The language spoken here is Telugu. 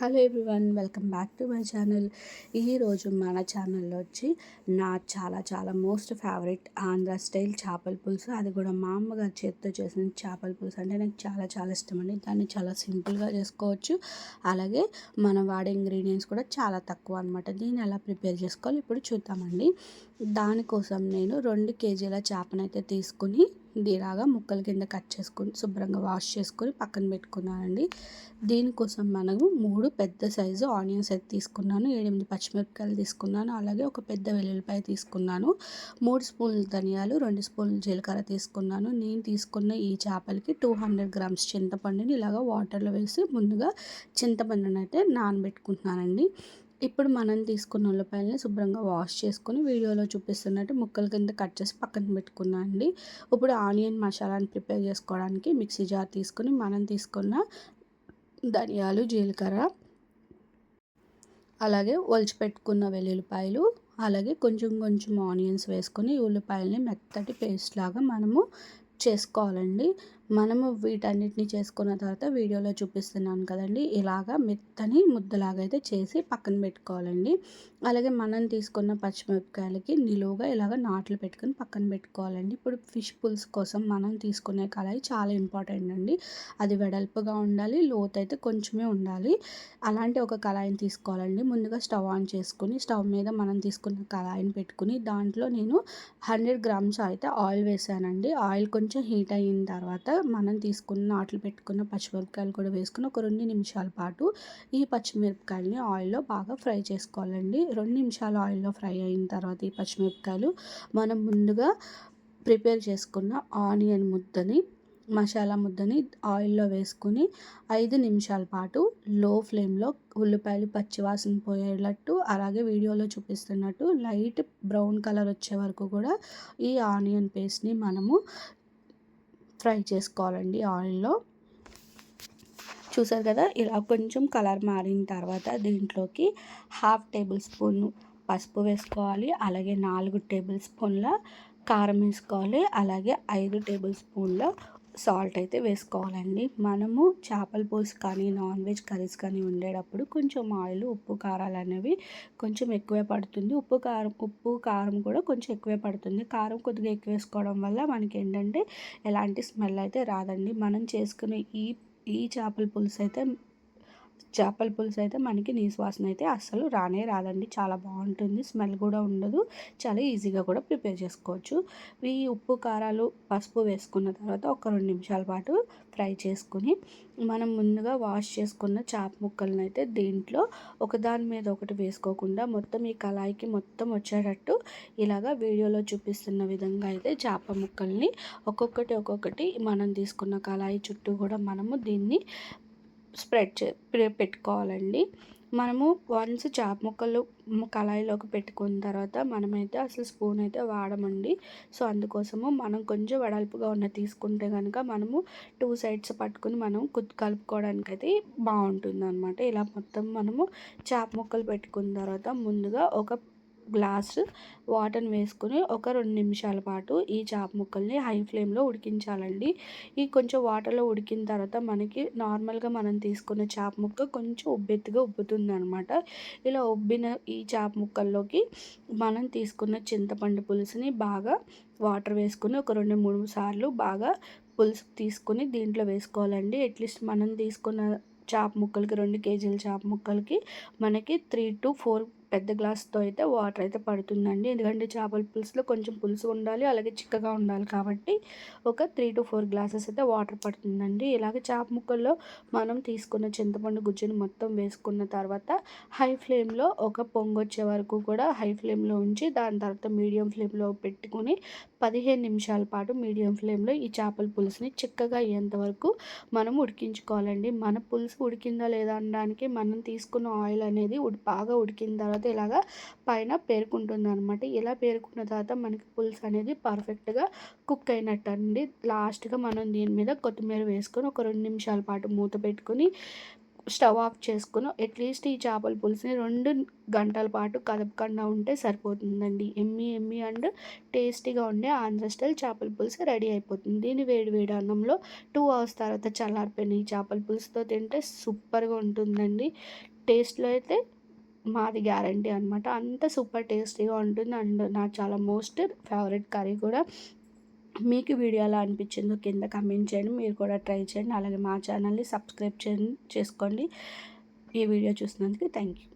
Hello everyone welcome back to my channel. ఈరోజు మన ఛానల్లో వచ్చి నా చాలా చాలా మోస్ట్ ఫేవరెట్ ఆంధ్ర స్టైల్ చేపల పులుసు. అది కూడా మా అమ్మగారి చేతితో చేసిన చేపల పులుసు. అంటే నాకు చాలా చాలా ఇష్టం అండి. దాన్ని చాలా సింపుల్గా చేసుకోవచ్చు. అలాగే మనం వాడే ఇంగ్రీడియంట్స్ కూడా చాలా తక్కువ అనమాట దీన్ని ఎలా ప్రిపేర్ చేసుకోవాలి ఇప్పుడు చూద్దామండి. దానికోసం నేను రెండు కేజీల చేపనైతే తీసుకుని ఇలాగా ముక్కల కింద కట్ చేసుకొని శుభ్రంగా వాష్ చేసుకొని పక్కన పెట్టుకున్నానండి. దీనికోసం మనము మూడు పెద్ద సైజు ఆనియన్స్ అయితే తీసుకున్నాను. ఏడెనిమిది పచ్చిమిరపకాయలు తీసుకున్నాను. అలాగే ఒక పెద్ద వెల్లుల్లిపాయ తీసుకున్నాను. మూడు స్పూన్లు ధనియాలు రెండు స్పూన్లు జీలకర్ర తీసుకున్నాను. నేను తీసుకున్న ఈ చేపలకి టూ హండ్రెడ్ గ్రామ్స్ చింతపండుని ఇలాగ వాటర్లో వేసి ముందుగా చింతపండుని అయితే నానబెట్టుకుంటున్నానండి. ఇప్పుడు మనం తీసుకున్న ఉల్లిపాయలని శుభ్రంగా వాష్ చేసుకొని వీడియోలో చూపిస్తున్నట్టు ముక్కల కింద కట్ చేసి పక్కన పెట్టుకున్నా అండి. ఇప్పుడు ఆనియన్ మసాలాని ప్రిపేర్ చేసుకోవడానికి మిక్సీ జార్ తీసుకొని మనం తీసుకున్న ధనియాలు జీలకర్ర అలాగే ఒలిచిపెట్టుకున్న వెల్లుల్లిపాయలు అలాగే కొంచెం కొంచెం ఆనియన్స్ వేసుకొని ఉల్లిపాయలని మెత్తటి పేస్ట్ లాగా మనము చేసుకోవాలండి. మనము వీటన్నిటిని చేసుకున్న తర్వాత వీడియోలో చూపిస్తున్నాను కదండి. ఇలాగా మెత్తని ముద్దలాగా అయితే చేసి పక్కన పెట్టుకోవాలండి. అలాగే మనం తీసుకున్న పచ్చిమిరపకాయలకి నిలువుగా ఇలాగ నాట్లు పెట్టుకొని పక్కన పెట్టుకోవాలండి. ఇప్పుడు ఫిష్ పుల్స్ కోసం మనం తీసుకునే కళాయి చాలా ఇంపార్టెంట్ అండి. అది వెడల్పుగా ఉండాలి లోతు అయితే కొంచెమే ఉండాలి. అలాంటి ఒక కళాయిని తీసుకోవాలండి. ముందుగా స్టవ్ ఆన్ చేసుకుని స్టవ్ మీద మనం తీసుకున్న కళాయిని పెట్టుకుని దాంట్లో నేను హండ్రెడ్ గ్రామ్స్ అయితే ఆయిల్ వేసానండి. ఆయిల్ కొంచెం హీట్ అయిన తర్వాత మనం తీసుకున్న నాట్లు పెట్టుకున్న పచ్చిమిరపకాయలు కూడా వేసుకుని ఒక రెండు నిమిషాల పాటు ఈ పచ్చిమిరపకాయలని ఆయిల్లో బాగా ఫ్రై చేసుకోవాలండి. రెండు నిమిషాలు ఆయిల్లో ఫ్రై అయిన తర్వాత ఈ పచ్చిమిరపకాయలు మనం ముందుగా ప్రిపేర్ చేసుకున్న ఆనియన్ ముద్దని మసాలా ముద్దని ఆయిల్లో వేసుకుని ఐదు నిమిషాల పాటు లో ఫ్లేమ్లో ఉల్లిపాయలు పచ్చివాసన పోయేటట్టు అలాగే వీడియోలో చూపిస్తున్నట్టు లైట్ బ్రౌన్ కలర్ వచ్చే వరకు కూడా ఈ ఆనియన్ పేస్ట్ని మనము ఫ్రై చేసుకోవాలండి ఆయిల్లో. చూసారు కదా ఇలా కొంచెం కలర్ మారిన తర్వాత దీంట్లోకి హాఫ్ టేబుల్ స్పూన్ పసుపు వేసుకోవాలి అలాగే నాలుగు టేబుల్ స్పూన్ల కారం వేసుకోవాలి అలాగే ఐదు టేబుల్ స్పూన్ల సాల్ట్ అయితే వేసుకోవాలండి. మనము చేపల పులుసు కానీ నాన్ వెజ్ కర్రీస్ కానీ ఉండేటప్పుడు కొంచెం ఆయిల్ ఉప్పు కారాలు అనేవి కొంచెం ఎక్కువే పడుతుంది. ఉప్పు కారం ఉప్పు కారం కూడా కొంచెం ఎక్కువే పడుతుంది. కారం కొద్దిగా ఎక్కువ వేసుకోవడం వల్ల మనకి ఏంటంటే ఎలాంటి స్మెల్ అయితే రాదండి. మనం చేసుకునే ఈ ఈ చేపల పులుసు అయితే చేపల పులుసు అయితే మనకి నీసు వాసన అయితే అస్సలు రానే రాదండి. చాలా బాగుంటుంది. స్మెల్ కూడా ఉండదు. చాలా ఈజీగా కూడా ప్రిపేర్ చేసుకోవచ్చు. ఈ ఉప్పు కారాలు పసుపు వేసుకున్న తర్వాత ఒక రెండు నిమిషాల పాటు ఫ్రై చేసుకుని మనం ముందుగా వాష్ చేసుకున్న చేప ముక్కలను అయితే దీంట్లో ఒకదాని మీద ఒకటి వేసుకోకుండా మొత్తం ఈ కళాయికి మొత్తం వచ్చేటట్టు ఇలాగా వీడియోలో చూపిస్తున్న విధంగా అయితే చేప ముక్కల్ని ఒక్కొక్కటి ఒక్కొక్కటి మనం తీసుకున్న కళాయి చుట్టూ కూడా మనము దీన్ని స్ప్రెడ్ చే పెట్టుకోవాలండి. మనము వన్స్ చేప ముక్కలు కళాయిలోకి పెట్టుకున్న తర్వాత మనమైతే అసలు స్పూన్ అయితే వాడమండి. సో అందుకోసము మనం కొంచెం వెడల్పుగా ఉన్న తీసుకుంటే కనుక మనము టూ సైడ్స్ పట్టుకుని మనం కుత్ కలుపుకోవడానికి అయితే బాగుంటుంది అనమాట ఇలా మొత్తం మనము చేప ముక్కలు పెట్టుకున్న తర్వాత ముందుగా ఒక గ్లాస్ వాటర్ని వేసుకుని ఒక రెండు నిమిషాల పాటు ఈ చేప ముక్కల్ని హై ఫ్లేమ్లో ఉడికించాలండి. ఈ కొంచెం వాటర్లో ఉడికిన తర్వాత మనకి నార్మల్గా మనం తీసుకున్న చేప ముక్క కొంచెం ఉబ్బెత్తుగా ఉబ్బుతుంది అనమాట ఇలా ఉబ్బిన ఈ చేప ముక్కల్లోకి మనం తీసుకున్న చింతపండు పులుసుని బాగా వాటర్ వేసుకుని ఒక రెండు మూడు సార్లు బాగా పులుసు తీసుకుని దీంట్లో వేసుకోవాలండి. అట్లీస్ట్ మనం తీసుకున్న చేప ముక్కలకి రెండు కేజీల చేప ముక్కలకి మనకి త్రీ టు ఫోర్ పెద్ద గ్లాస్తో అయితే వాటర్ అయితే పడుతుందండి. ఎందుకంటే చేపల పులుసులో కొంచెం పులుసు ఉండాలి అలాగే చిక్కగా ఉండాలి కాబట్టి ఒక త్రీ టు ఫోర్ గ్లాసెస్ అయితే వాటర్ పడుతుందండి. ఇలాగే చేప ముక్కల్లో మనం తీసుకున్న చింతపండు గుజ్జుని మొత్తం వేసుకున్న తర్వాత హై ఫ్లేమ్లో ఒక పొంగొచ్చే వరకు కూడా హై ఫ్లేమ్లో ఉంచి దాని తర్వాత మీడియం ఫ్లేమ్లో పెట్టుకుని పదిహేను నిమిషాల పాటు మీడియం ఫ్లేమ్లో ఈ చేపల పులుసుని చిక్కగా అయ్యేంత వరకు మనం ఉడికించుకోవాలండి. మన పులుసు ఉడికిందా లేదా అనడానికి మనం తీసుకున్న ఆయిల్ అనేది బాగా ఉడికిన తర్వాత తర్వాత ఇలాగా పైన పేరుకుంటుంది అనమాట ఇలా పేరుకున్న తర్వాత మనకి పులుసు అనేది పర్ఫెక్ట్గా కుక్ అయినట్టు అండి లాస్ట్గా మనం దీని మీద కొత్తిమీర వేసుకొని ఒక రెండు నిమిషాల పాటు మూత పెట్టుకొని స్టవ్ ఆఫ్ చేసుకుని అట్లీస్ట్ ఈ చేపల పులుసుని రెండు గంటల పాటు కదపకుండా ఉంటే సరిపోతుందండి. ఎమ్మి ఎమ్మి అండ్ టేస్టీగా ఉండే ఆంధ్ర స్టైల్ చేపల పులుసు రెడీ అయిపోతుంది. దీన్ని వేడి వేడి అన్నంలో టూ అవర్స్ తర్వాత చల్లారిపోయిన ఈ చేపల పులుసుతో తింటే సూపర్గా ఉంటుందండి. టేస్ట్లో అయితే మాది గ్యారంటీ అనమాట అంత సూపర్ టేస్టీగా ఉంటుంది. అండ్ నాకు చాలా మోస్ట్ ఫేవరెట్ కర్రీ కూడా మీకు వీడియో ఎలా అనిపించిందో కింద కమెంట్ చేయండి. మీరు కూడా ట్రై చేయండి. అలాగే మా ఛానల్ని సబ్స్క్రైబ్ చేయండి చేసుకోండి. ఈ వీడియో చూసినందుకు థ్యాంక్ యూ